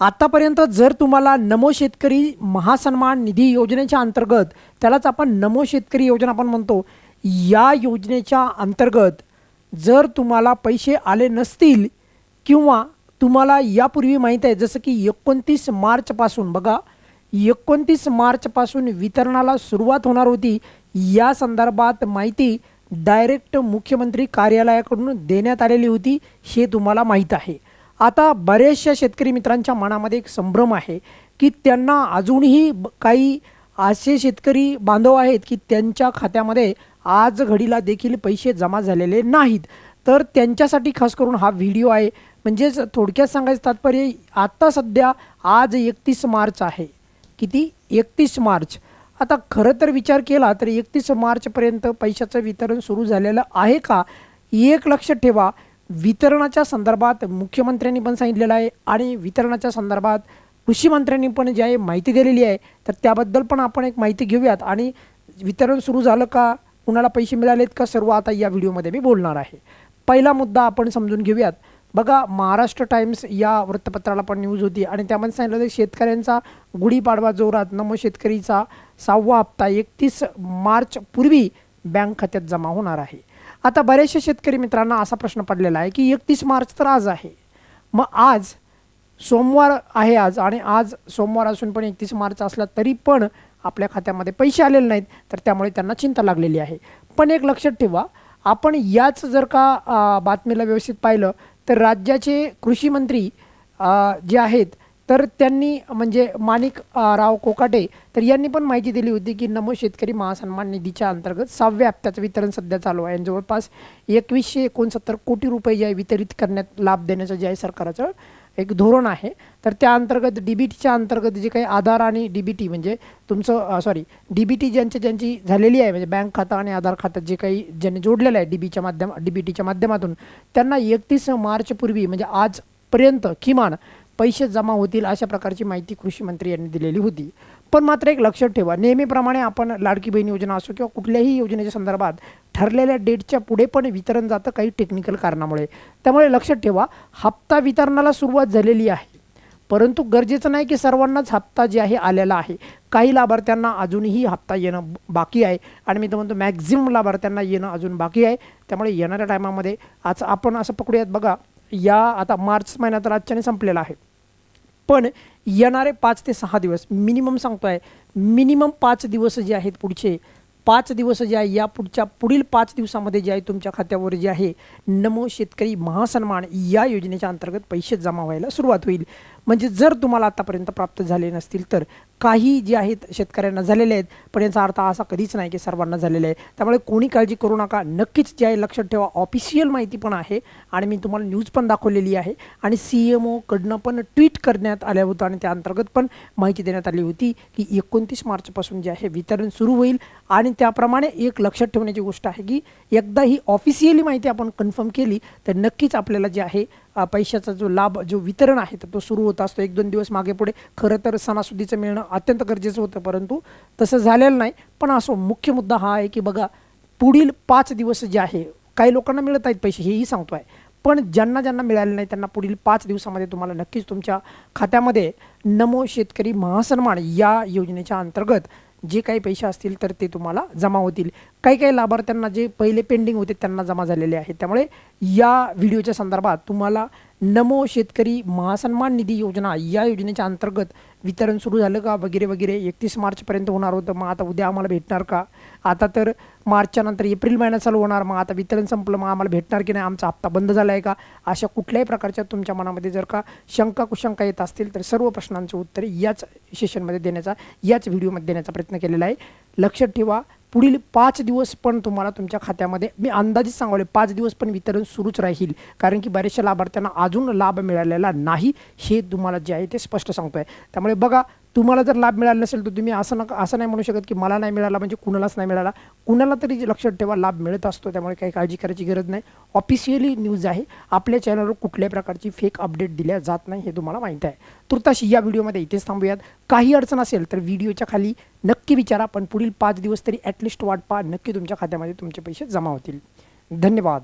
आतापर्यंत जर तुम्हाला नमो शेतकरी महासन्मान निधी योजनेच्या अंतर्गत त्यालाच आपण नमो शेतकरी योजना आपण म्हणतो या योजनेच्या अंतर्गत जर तुम्हाला पैसे आले नसतील किंवा तुम्हाला यापूर्वी माहीत आहे जसं की एकोणतीस मार्चपासून बघा एकोणतीस मार्चपासून वितरणाला सुरुवात होणार होती या संदर्भात माहिती डायरेक्ट मुख्यमंत्री कार्यालयाकडून देण्यात आलेली होती हे तुम्हाला माहीत आहे. आता बरेचशा शेतकरी मित्रांच्या मनामध्ये एक संभ्रम आहे की त्यांना अजूनही ब- काही असे शेतकरी बांधव आहेत की त्यांच्या खात्यामध्ये आज घडीला देखील पैसे जमा झालेले नाहीत. तर त्यांच्यासाठी खास करून हा व्हिडिओ आहे. म्हणजेच थोडक्यात सांगायचं तात्पर्य आता सध्या आज एकतीस मार्च आहे. किती? एकतीस मार्च. आता खरं तर विचार केला तर एकतीस मार्चपर्यंत पैशाचं वितरण सुरू झालेलं आहे का? एक लक्ष ठेवा. वितरणाच्या संदर्भात मुख्यमंत्र्यांनी पण सांगितलेलं आहे आणि वितरणाच्या संदर्भात कृषी मंत्र्यांनी पण जी आहे माहिती दिलेली आहे. तर त्याबद्दल पण आपण एक माहिती घेऊयात. आणि वितरण सुरू झालं का? कुणाला पैसे मिळालेत का? सर्व आता या व्हिडिओमध्ये मी बोलणार आहे. पहिला मुद्दा आपण समजून घेऊयात. बघा महाराष्ट्र टाइम्स या वृत्तपत्राला पण न्यूज होती आणि त्यामध्ये सांगितलं होतं शेतकऱ्यांचा गुढीपाडवा जोरात नमो शेतकरीचा सहावा हप्ता एकतीस मार्च पूर्वी बँक खात्यात जमा होणार आहे. आता बऱ्याचशा शेतकरी मित्रांना असा प्रश्न पडलेला आहे की एकतीस मार्च तर आज आहे. मग आज सोमवार आहे आज आणि आज सोमवार असून पण एकतीस मार्च असला तरी पण आपल्या खात्यामध्ये पैसे आलेले नाहीत तर त्यामुळे त्यांना चिंता लागलेली आहे. पण एक लक्षात ठेवा आपण याच जर का बातमीला व्यवस्थित पाहिलं तर राज्याचे कृषी मंत्री जे आहेत तर त्यांनी म्हणजे माणिक राव कोकाटे तर यांनी पण माहिती दिली होती की नमो शेतकरी महासन्मान निधीच्या अंतर्गत सहाव्या हप्त्याचं वितरण सध्या चालू आहे. आणि जवळपास एकवीसशे एकोणसत्तर कोटी रुपये जे आहे वितरित करण्यात लाभ देण्याचं जे आहे सरकारचं एक धोरण आहे. तर त्या अंतर्गत डी बी टीच्या अंतर्गत जे काही आधार आणि डी बी टी म्हणजे तुमचं सॉरी डी बी टी ज्यांची ज्यांची झालेली आहे म्हणजे बँक खातं आणि आधार खातं जे काही ज्यांनी जोडलेलं आहे डी बीच्या माध्यम डी बी टीच्या माध्यमातून त्यांना एकतीस मार्चपूर्वी म्हणजे आजपर्यंत किमान पैसे जमा होतील अशा प्रकारची माहिती कृषी मंत्री यांनी दिलेली होती. पण मात्र एक लक्षात ठेवा नेहमीप्रमाणे आपण लाडकी बहीण योजना असो किंवा कुठल्याही योजनेच्या संदर्भात ठरलेल्या डेटच्या पुढे पण वितरण जातं काही टेक्निकल कारणामुळे. त्यामुळे लक्षात ठेवा हप्ता वितरणाला सुरुवात झालेली आहे. परंतु गरजेचं नाही की सर्वांनाच हप्ता जे आहे आलेला आहे. काही लाभार्थ्यांना अजूनही हप्ता येणं बाकी आहे आणि मी तर म्हणतो मॅक्झिमम लाभार्थ्यांना येणं अजून बाकी आहे. त्यामुळे येणाऱ्या टायमामध्ये आज आपण असं पकडूयात बघा या आता मार्च महिन्यात राज्याने संपलेला आहे. पण येणारे पाच ते सहा दिवस मिनिमम सांगतो आहे मिनिमम पाच दिवस जे आहेत पुढचे पाच दिवस जे आहे या पुढच्या पुढील पाच दिवसामध्ये जे आहे तुमच्या खात्यावर जे आहे नमो शेतकरी महासन्मान या योजनेच्या अंतर्गत पैसे जमा व्हायला सुरुवात होईल. म्हणजे जर तुम्हाला आतापर्यंत प्राप्त झाले नसतील तर काही जे आहेत शेतकऱ्यांना झालेले आहेत पण याचा अर्थ असा कधीच नाही की सर्वांना झालेला आहे त्यामुळे कोणी काळजी करू नका. नक्कीच जे आहे लक्षात ठेवा. ऑफिशियल माहिती पण आहे आणि मी तुम्हाला न्यूज पण दाखवलेली आहे. आणि सी एम ओकडनं पण ट्विट करण्यात आलं होतं आणि त्या अंतर्गत पण माहिती देण्यात आली होती की एकोणतीस मार्चपासून जे आहे वितरण सुरू होईल. आणि त्याप्रमाणे एक लक्षात ठेवण्याची गोष्ट आहे की एकदा ही ऑफिशियली माहिती आपण कन्फर्म केली तर नक्कीच आपल्याला जे आहे पैशाचा जो लाभ जो वितरण आहे तर तो सुरू होत असतो. एक दोन दिवस मागे पुढे खरं तर सणासुदीचं मिळणं अत्यंत गरजेचं होतं परंतु तसं झालेलं नाही. पण असो मुख्य मुद्दा हा आहे की बघा पुढील पाच दिवस जे आहे काही लोकांना मिळत आहेत पैसे हेही सांगतो आहे पण ज्यांना ज्यांना मिळाले नाही त्यांना पुढील पाच दिवसामध्ये तुम्हाला नक्कीच तुमच्या खात्यामध्ये नमो शेतकरी महासन्मान या योजनेच्या अंतर्गत जे काही पैसे असतील तर ते तुम्हाला जमा होतील. काही काही लाभार्थ्यांना जे पहिले पेंडिंग होते त्यांना जमा झालेले आहेत. त्यामुळे या व्हिडिओच्या संदर्भात तुम्हाला नमो शेतकरी महासन्मान निधी योजना या योजनेच्या अंतर्गत वितरण सुरू झालं का? वगैरे वगैरे. एकतीस मार्चपर्यंत होणार होतं. मग आता उद्या आम्हाला भेटणार का? आता तर मार्चच्या नंतर एप्रिल महिन्यात चालू होणार. मग आता वितरण संपलं. मग आम्हाला भेटणार की नाही? आमचा हप्ता बंद झाला आहे का? अशा कुठल्याही प्रकारच्या तुमच्या मनामध्ये जर का शंका कुशंका येत असतील तर सर्व प्रश्नांचं उत्तर याच सेशनमध्ये देण्याचा याच व्हिडिओमध्ये देण्याचा प्रयत्न केलेला आहे. लक्षात ठेवा पुढील पाच दिवस पण तुम्हाला तुमच्या खात्यामध्ये मी अंदाजित सांगवले पाच दिवस पण वितरण सुरूच राहील. कारण की बऱ्याचशा लाभार्थ्यांना अजून लाभ मिळालेला नाही हे तुम्हाला जे आहे ते स्पष्ट सांगतोय. त्यामुळे बघा तुम्हाला जर लाभ मिळाला नसेल तर तुम्ही असं नका असं नाही म्हणू शकत की मला नाही मिळाला म्हणजे कुणालाच नाही मिळाला. कुणाला तरी लक्षात ठेवा लाभ मिळत असतो त्यामुळे काही काळजी करायची गरज नाही. ऑफिशियली न्यूज आहे आपल्या चॅनलवर कुठल्याही प्रकारची फेक अपडेट दिल्या जात नाही हे तुम्हाला माहीत आहे. तुर्ताशी या व्हिडिओमध्ये इथेच थांबूयात. काही अडचण असेल तर व्हिडिओच्या खाली नक्की विचारा पण पुढील पाच दिवस तरी ॲटलिस्ट वाट पहा नक्की तुमच्या खात्यामध्ये तुमचे पैसे जमा होतील. धन्यवाद.